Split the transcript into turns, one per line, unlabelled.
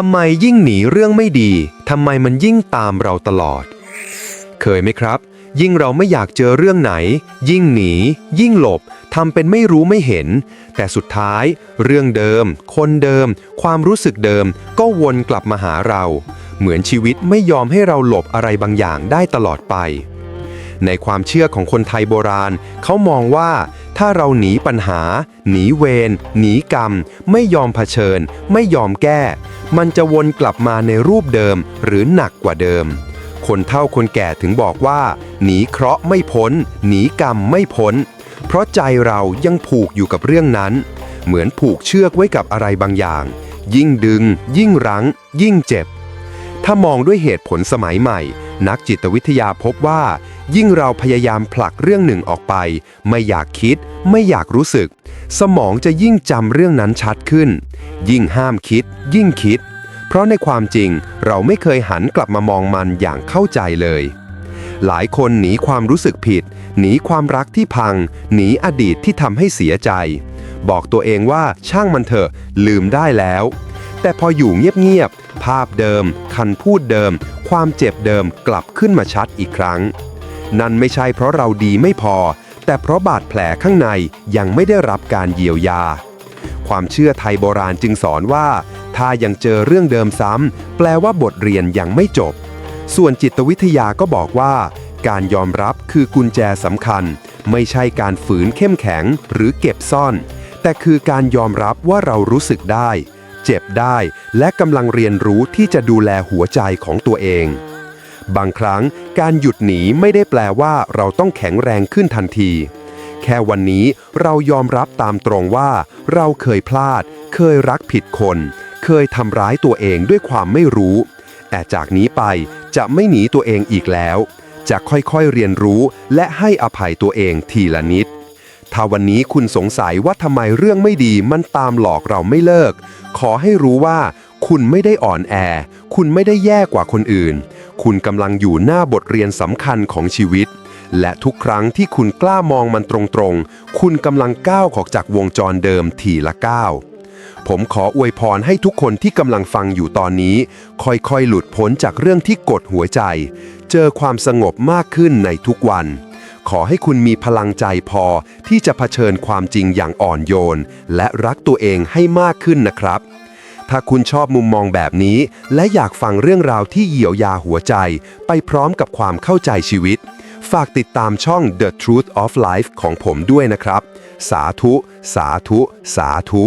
ทำไมยิ่งหนีเรื่องไม่ดี ทำไมมันยิ่งตามเราตลอด เคยไหมครับ ยิ่งเราไม่อยากเจอเรื่องไหน ยิ่งหนี ยิ่งหลบทำเป็นไม่รู้ไม่เห็น แต่สุดท้าย เรื่องเดิม คนเดิม ความรู้สึกเดิม ก็วนกลับมาหาเรา เหมือนชีวิตไม่ยอมให้เราหลบอะไรบางอย่างได้ตลอดไป ในความเชื่อของคนไทยโบราณ เขามองว่า ถ้าเราหนีปัญหา หนีเวรหนีกรรม ไม่ยอมเผชิญ ไม่ยอมแก้ มันจะวนกลับมาในรูปเดิมหรือหนักกว่าเดิม คนเฒ่าคนแก่ถึงบอกว่า หนีเคราะห์ไม่พ้น หนีกรรมไม่พ้น เพราะใจเรายังผูกอยู่กับเรื่องนั้น เหมือนผูกเชือกไว้กับอะไรบางอย่าง ยิ่งดึง ยิ่งรั้ง ยิ่งเจ็บ ถ้ามองด้วยเหตุผลสมัยใหม่ นักจิตวิทยาพบว่า ยิ่งเราพยายามผลักเรื่องหนึ่งออกไป ไม่อยากคิด ไม่อยากรู้สึก สมองจะยิ่งจำเรื่องนั้นชัดขึ้น ยิ่งห้ามคิด ยิ่งคิด เพราะในความจริงเราไม่เคยหันกลับมามองมันอย่างเข้าใจเลย หลายคนหนีความรู้สึกผิด หนีความรักที่พัง หนีอดีตที่ทำให้เสียใจ บอกตัวเองว่าช่างมันเถอะลืมได้แล้ว แต่พออยู่เงียบๆภาพเดิม คันพูดเดิม ความเจ็บเดิมกลับขึ้นมาชัดอีกครั้ง นั่นไม่ใช่เพราะเราดีไม่พอ แต่เพราะบาดแผลข้างในยังไม่ได้รับการเยียวยา ความเชื่อไทยโบราณจึงสอนว่า ถ้ายังเจอเรื่องเดิมซ้ำแปลว่าบทเรียนยังไม่จบ ส่วนจิตวิทยาก็บอกว่า การยอมรับคือกุญแจสำคัญ ไม่ใช่การฝืนเข้มแข็งหรือเก็บซ่อน แต่คือการยอมรับว่าเรารู้สึกได้ เจ็บได้ และกำลังเรียนรู้ที่จะดูแลหัวใจของตัวเอง บางครั้งการหยุดหนีไม่ได้แปลว่าเราต้องแข็งแรงขึ้นทันที แค่วันนี้เรายอมรับตามตรงว่า เราเคยพลาด เคยรักผิดคน เคยทำร้ายตัวเองด้วยความไม่รู้ แต่จากนี้ไปจะไม่หนีตัวเองอีกแล้ว จะค่อยๆเรียนรู้และให้อภัยตัวเองทีละนิดถ้าวันนี้คุณสงสัยว่าทำไมเรื่องไม่ดีมันตามหลอกเราไม่เลิก ขอให้รู้ว่า คุณไม่ได้อ่อนแอ คุณไม่ได้แย่กว่าคนอื่น คุณกำลังอยู่หน้าบทเรียนสำคัญของชีวิต และทุกครั้งที่คุณกล้ามองมันตรงๆ คุณกำลังก้าวออกจากวงจรเดิมทีละก้าวผมขออวยพรให้ทุกคนที่กำลังฟังอยู่ตอนนี้ ค่อยๆ หลุดพ้นจากเรื่องที่กดหัวใจ เจอความสงบมากขึ้นในทุกวัน ขอให้คุณมีพลังใจพอที่จะเผชิญความจริงอย่างอ่อนโยน และรักตัวเองให้มากขึ้นนะครับ ถ้าคุณชอบมุมมองแบบนี้ และอยากฟังเรื่องราวที่เยียวยาหัวใจ ไปพร้อมกับความเข้าใจชีวิต ฝากติดตามช่อง The Truth of Life ของผมด้วยนะครับ สาธุ สาธุ สาธุ